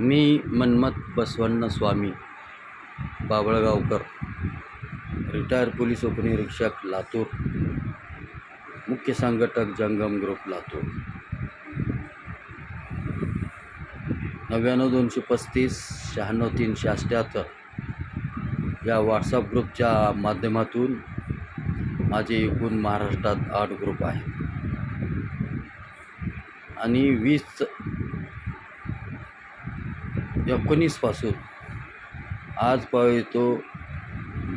मी Manmath Basavanna Swami Babalgaonkar retire police उपनिरीक्षक लातूर मुख्य संघटक जंगम ग्रुप लातूर. नव्याण्णव दोनशे पस्तीस शहाण्णव तीनशे अष्ट्याहत्तर या व्हॉट्सअप ग्रुपच्या माध्यमातून माझे एकूण महाराष्ट्रात आठ ग्रुप आहेत. आणि वीस एकोणीसपासून. आज तो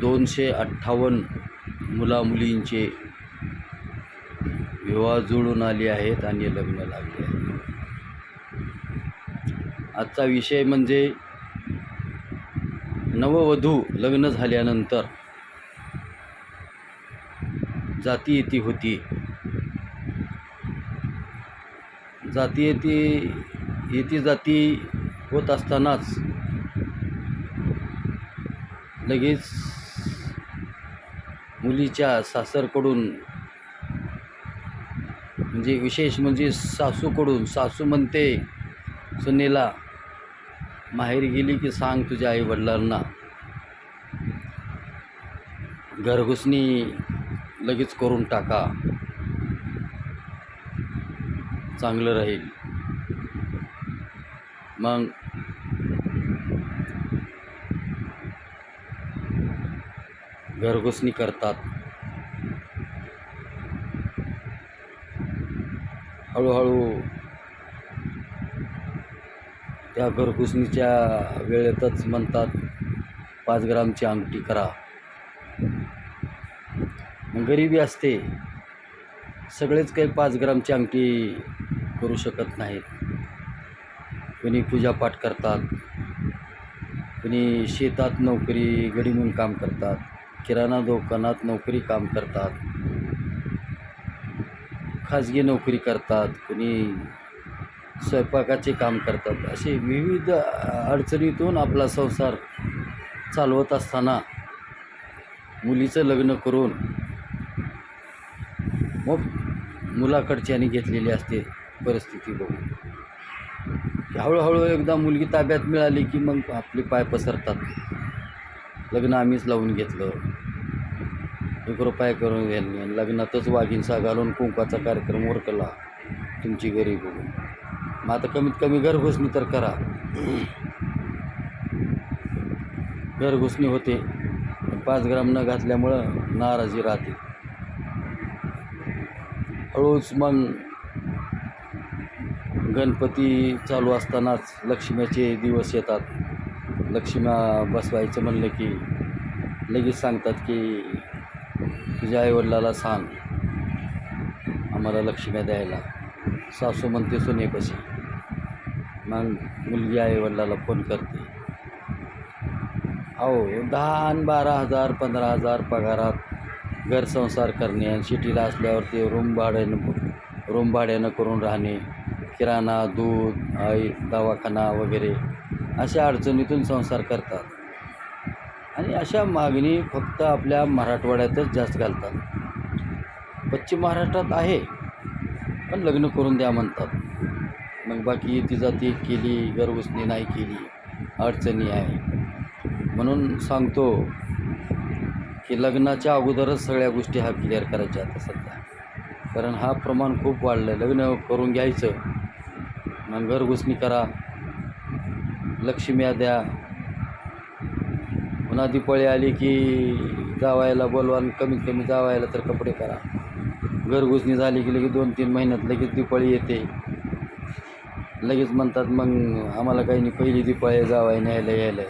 दोनशे अठ्ठावन्न मुलामुलींचे विवाह जुळून आले आहेत आणि लग्न लागले आहेत. आजचा विषय म्हणजे नववधू लग्न झाल्यानंतर जाती येती होती. जाती येती येती जाती होत असतानाच लगेच मुलीच्या सासरकडून म्हणजे विशेष म्हणजे सासूकडून सासू म्हणते सुनेला माहेरी गेली की सांग तुझ्या आईवडिलांना. घरघुसणी लगेच करून टाका. चांगलं राहील. मग घरघुसणी करतात. हळूहळू त्या घरघुसणीच्या वेळेतच म्हणतात पाच ग्रामची अंगठी करा. गरिबी असते. सगळेच काही पाच ग्रामची अंगठी करू शकत नाहीत. कोणी पूजापाठ करतात. कोणी शेतात नोकरी गडी म्हणून काम करतात. किराणा दुकानात नोकरी काम करतात. खाजगी नोकरी करतात. कुणी स्वयंपाकाचे काम करतात. असे विविध अडचणीतून आपला संसार चालवत असताना मुलीचं लग्न करून मग मुलाकडच्यानी घेतलेली असते परिस्थिती बघून. हळूहळू एकदा मुलगी ताब्यात मिळाली की मग आपले पाय पसरतात. लग्न आम्हीच लावून घेतलं. एक रुपया करून घ्यायला लग्नातच वाघिंसा घालून कुंकाचा कार्यक्रम उरकला. तुमची घरी बघून मग आता कमीत कमी घरघुसणी तर करा. घरघुसणी होते. पाच ग्राम न घातल्यामुळं नाराजी राहते. हळूच मग गणपती चालू असतानाच लक्ष्मीचे दिवस येतात. लक्ष्म्या बसवायचं म्हणलं की लगेच सांगतात की तुझ्या आईवडिलाला सांग. आम्हाला लक्ष्म्या द्यायला. सासू म्हणते सुनेपाशी मग मुलगी आईवडिलाला फोन करते. अहो दहा आणि बारा हजार पंधरा हजार पगारात घरसंसार करणे आणि सिटीला असल्यावर ते रूम भाड्यानं रूम भाड्यानं करून राहणे किराणा दूध आई दवाखाना वगैरे अशा अडचणीतून संसार करतात. आणि अशा मागणी फक्त आपल्या मराठवाड्यातच जास्त घालतात. पश्चिम महाराष्ट्रात आहे पण लग्न करून द्या म्हणतात. मग बाकी ती जाती केली घरघुसणी नाही केली अडचणी आहे. म्हणून सांगतो की लग्नाच्या अगोदरच सगळ्या गोष्टी हा क्लिअर करायच्या आता सध्या. कारण हा प्रमाण खूप वाढलं आहे लग्न करून घ्यायचं. मग घरघुसणी करा. लक्ष्म्या द्या. पुन्हा दिपाळी आली की जावायला बोलवा आणि कमीत कमी जावायला तर कपडे करा. घरघुसणी झाली की लगेच दोन तीन महिन्यात लगेच दिपाळी येते. लगेच म्हणतात मग आम्हाला काही नाही पहिली दिपाळी जावाय न्यायला यायला.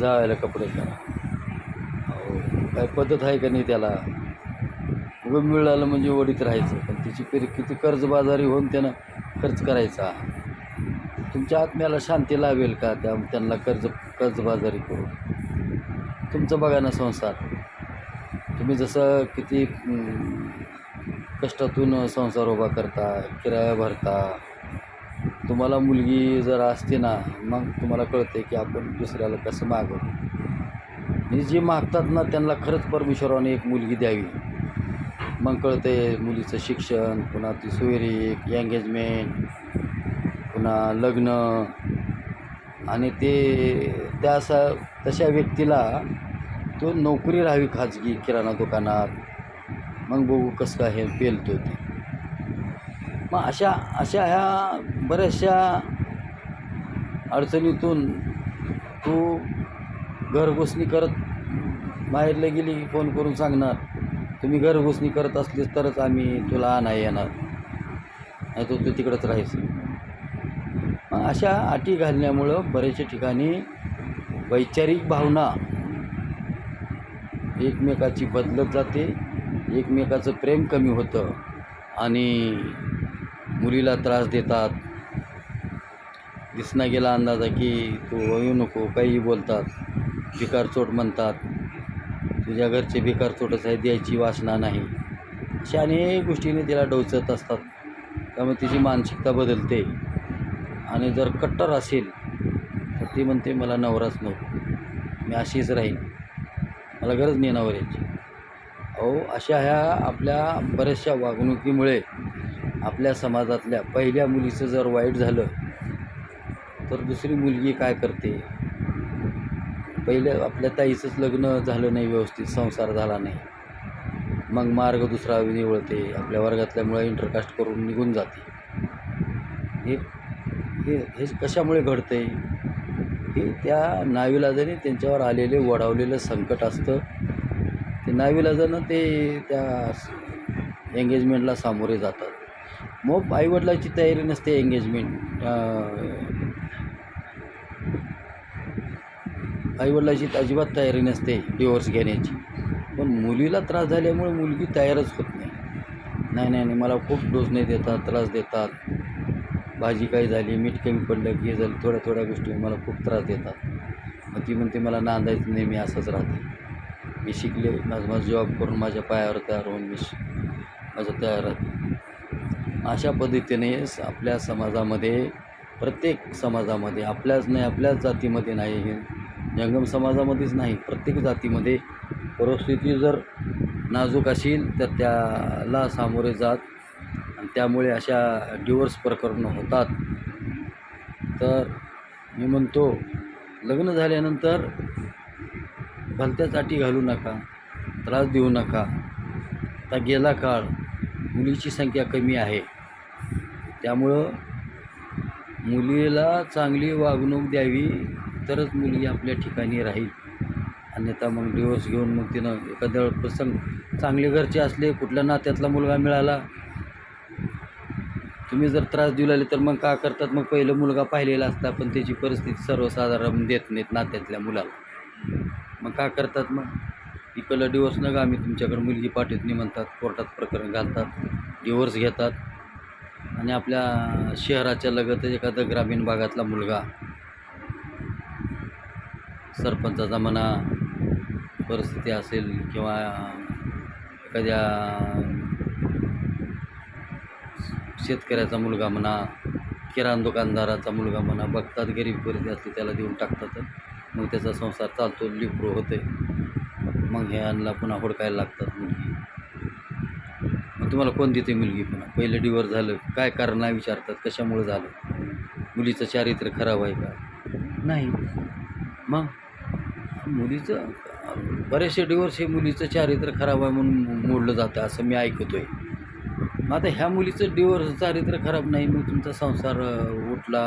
जावायला कपडे करा. काय पद्धत आहे का नाही त्याला? उगं मिळालं म्हणजे ओढीत राहायचं पण तिची पेरी किती कर्जबाजारी होऊन त्यानं खर्च करायचा. तुमच्या आत्म्याला शांती लावेल का त्या त्यांना कर्ज कर्जबाजारी करून? तुमचं बघा ना संसार. तुम्ही जसं किती कष्टातून संसार उभा करता किराया भरता तुम्हाला मुलगी जर असते ना मग तुम्हाला कळते की आपण दुसऱ्याला कसं मागवतो आणि जे मागतात ना त्यांना खरंच परमेश्वराने एक मुलगी द्यावी. मग कळते मुलीचं शिक्षण पुन्हा ती सोयरीक एंगेजमेंट पुन्हा लग्न. आणि ते त्या असा तशा व्यक्तीला तो नोकरी राहावी खाजगी किराणा दुकानात. मग बघू कसं काय हे पेलतो ते. मग अशा अशा ह्या बऱ्याचशा अडचणीतून तू घरघुसणी करत बाहेरला गेली की फोन करून सांगणार तुम्ही घरघुसणी करत असलीस तरच आम्ही तुला नाही येणार. नाही तर तू तिकडंच राहायचं. मग अशा अटी घालण्यामुळं बऱ्याचशा ठिकाणी वैचारिक भावना एकमेकाची बदलत जाते एकमेकाचं प्रेम कमी होतं आणि मुलीला त्रास देतात. दिसना गेला अंदाजा की तू येऊ नको काहीही बोलतात भिकारचोट म्हणतात. तुझ्या घरचे भिकारचोटच आहे द्यायची वासना नाही. अशा अनेक गोष्टीने तिला डोचत असतात. त्यामुळे तिची मानसिकता बदलते. आणि जर कट्टर असेल तर ती म्हणते मला नवराच नको. मी अशीच राहीन. मला गरज नाही नवऱ्याची. अहो अशा ह्या आपल्या बऱ्याचशा वागणुकीमुळे आपल्या समाजातल्या पहिल्या मुलीचं जर वाईट झालं तर दुसरी मुलगी काय करते? पहिलं आपल्या ताईचंच लग्न झालं नाही व्यवस्थित संसार झाला नाही. मग मार्ग दुसरा निवळते आपल्या वर्गातल्यामुळे इंटरकास्ट करून निघून जाते. हे हे हे कशामुळे घडतं की त्या नाविलाजाने त्यांच्यावर आलेले वडावलेलं संकट असतं. ते नाविलाजानं ते त्या एंगेजमेंटला सामोरे जातात. मग आईवडिलाची तयारी नसते एंगेजमेंट आईवडिलाची अजिबात तयारी नसते डिवोर्स घेण्याची. पण मुलीला त्रास झाल्यामुळे मुलगी तयारच होत नाही. नाही नाही नाही मला खूप डोस नाही देतात त्रास देतात. भाजी काही झाली मीठ कमी पडलं की हे झालं थोड्या थोड्या गोष्टी मला खूप त्रास देतात. मग ती म्हणते मला नांदायचं नाही मी असंच राहते. मी शिकले माझं माझं जॉब करून माझ्या पायावर तयार होऊन मी श- माझं तयार राहते. अशा पद्धतीने आपल्या समाजामध्ये प्रत्येक समाजामध्ये आपल्याच नाही आपल्याच जातीमध्ये नाही हे जंगम समाजामध्येच नाही प्रत्येक जातीमध्ये परिस्थिती जर नाजूक असेल तर त्याला सामोरे जात त्यामुळे अशा डिवोर्स प्रकरणं होतात. तर मी म्हणतो लग्न झाल्यानंतर भलत्याच अटी घालू नका त्रास देऊ नका. आता गेला काळ मुलीची संख्या कमी आहे. त्यामुळं मुलीला चांगली वागणूक द्यावी तरच मुलगी आपल्या ठिकाणी राहील. अन्यथा मग डिवोर्स घेऊन मग तिनं एखाद्या प्रसंग चांगले घरचे असले कुठल्या नात्यातला मुलगा मिळाला तुम्ही जर त्रास देऊ लागले तर मग का करतात? मग पहिलं मुलगा पाहिलेला असता पण त्याची परिस्थिती सर्वसाधारण देत नाहीत नात्यातल्या मुलाला. मग का करतात मग? इकडलं डिवोर्स नका आम्ही तुमच्याकडे मुलगी पाठवत नाही म्हणतात कोर्टात प्रकरण घालतात डिवोर्स घेतात. आणि आपल्या शहराच्या लगतच एखादा ग्रामीण भागातला मुलगा सरपंचाचा म्हणा परिस्थिती असेल किंवा एखाद्या शेतकऱ्याचा मुलगा म्हणा किराणा दुकानदाराचा मुलगा म्हणा बघतात गरीब परिस्थिती असली त्याला देऊन टाकतात. मग त्याचा संसार चालतो लिप्रो होते. मग हे आणला पुन्हा हुडकायला लागतात मुलगी. मग तुम्हाला कोण देते मुलगी पुन्हा? पहिलं डिवोर्स झालं काय कारण नाही विचारतात कशामुळे झालं? मुलीचं चारित्र्य खराब आहे का? नाही. मग? मुलीचं बरेचसे डिवोर्स हे मुलीचं चारित्र्य खराब आहे म्हणून मोडलं जातं असं मी ऐकतो आहे मग आता ह्या मुलीचं डिवोर्स चारित्र्य खराब नाही मग तुमचा संसार उठला.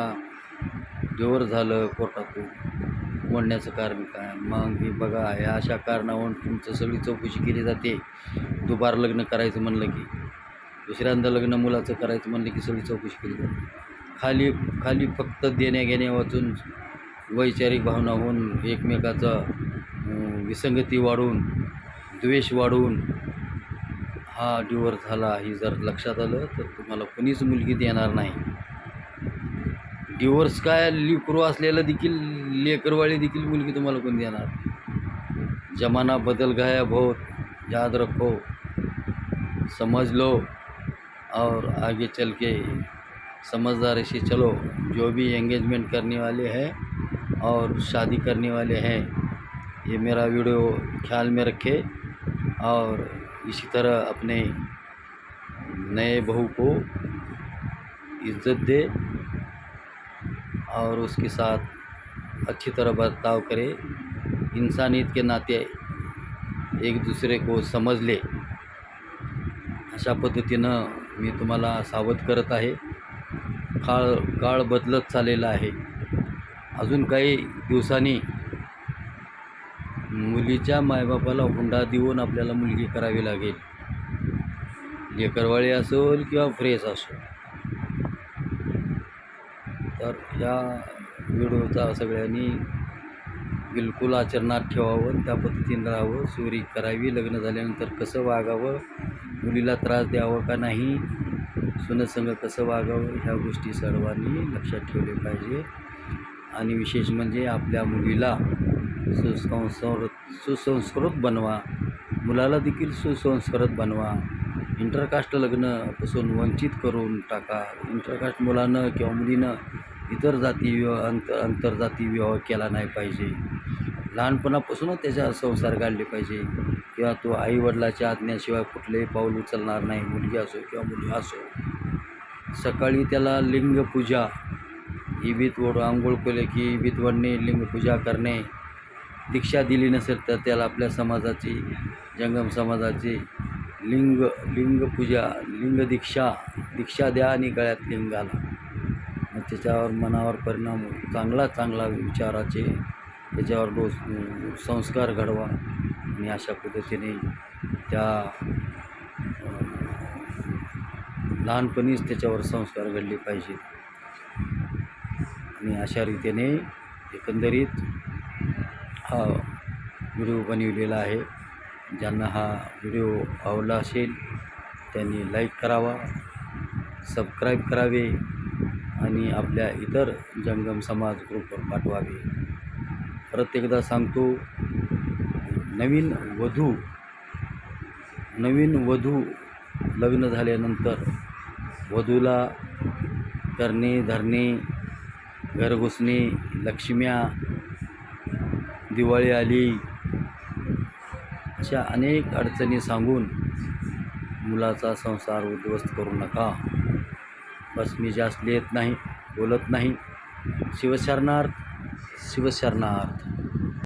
डिवोर्स झालं कोर्टातून. ओढण्याचं कारण काय? मग हे बघा ह्या अशा कारणावरून तुमचं सगळी चौकशी केली जाते. दुबार लग्न करायचं म्हणलं की. दुसऱ्यांदा लग्न मुलाचं करायचं म्हणलं की सगळी चौकशी केली जाते. खाली खाली फक्त देण्याघेण्या वाचून वैचारिक भावना होऊन एकमेकाचं विसंगती वाढून द्वेष वाढवून हा डिवोर्स झाला ही जर लक्षात आलं तर तुम्हाला कोणीच मुलगी देणार नाही. डिवोर्स काय लिकरू असलेलं देखील, लेकरवाळी देखील मुलगी तुम्हाला कोण देणार? जमाना बदल गया बहुत याद रखो समझ लो और आगे चल के समझदारी से चलो. जो भी एंगेजमेंट करने वाले हैं और शादी करने वाले हैं, ये मेरा वीडियो ख्याल में रखे और इसी तरह अपने नए बहू को इज्जत दे और उसके साथ अच्छी तरह बर्ताव करे। इंसानियत के नाते एक दुसरे को समजले अशा पद्धतीनं मी तुम्हाला सावध करत आहे। काळ काळ बदलत चाललेला आहे. अजून काही दिवसांनी मुलीच्या मायबापाला हुंडा देऊन आपल्याला मुलगी करावी लागेल. लेकरवाळी असेल किंवा फ्रेश असो तर ह्या व्हिडिओचा सगळ्यांनी बिलकुल आचरणात ठेवावं त्या पद्धतीनं राहावं चोरी करावी. लग्न झाल्यानंतर कसं वागावं मुलीला त्रास द्यावं का नाही सुनसंग कसं वागावं ह्या गोष्टी सर्वांनी लक्षात ठेवले पाहिजे. आणि विशेष म्हणजे आपल्या मुलीला सुसंस्कृत सुसंस्कृत बनवा. मुलाला देखील सुसंस्कृत बनवा. इंटरकास्ट लग्नापासून वंचित करून टाका. इंटरकास्ट मुलानं किंवा मुलीनं इतर जाती विवाह अंत आंतरजाती विवाह केला नाही पाहिजे. लहानपणापासूनच त्याच्या संसार काढले पाहिजे. किंवा तो आईवडिलाच्या आज्ञाशिवाय कुठलेही पाऊल उचलणार नाही. मुलगी असो किंवा मुली असो. सकाळी त्याला लिंगपूजा. इबीत ओढ आंघोळ केले की इबीत वडणे लिंगपूजा करणे. दीक्षा दिली नसेल तर त्याला आपल्या समाजाची जंगम समाजाची लिंग लिंगपूजा लिंगदीक्षा दीक्षा द्या आणि गळ्यात लिंग आला मग त्याच्यावर मनावर परिणाम चांगला चांगला विचाराचे त्याच्यावर डोस संस्कार घडवा. आणि अशा पद्धतीने त्या लहानपणीच त्याच्यावर संस्कार घडले पाहिजेत. आणि अशा रीतीने एकंदरीत हा व्हिडिओ बनविलेला आहे. ज्यांना हा व्हिडिओ आवडला असेल त्यांनी लाईक करावा सबस्क्राईब करावे आणि आपल्या इतर जंगम समाज ग्रुपवर पाठवावे. परत एकदा सांगतो नवीन वधू नवीन वधू लग्न झाल्यानंतर वधूला करणे धरणे घर घुसणे लक्ष्म्या दिवाळी आली. अशा अनेक अडचणी सांगून मुलाचा संसार उद्ध्वस्त करू नका. बस मी जास्त लिहित नाही बोलत नाही. शिवशरणार्थ शिवशरणार्थ.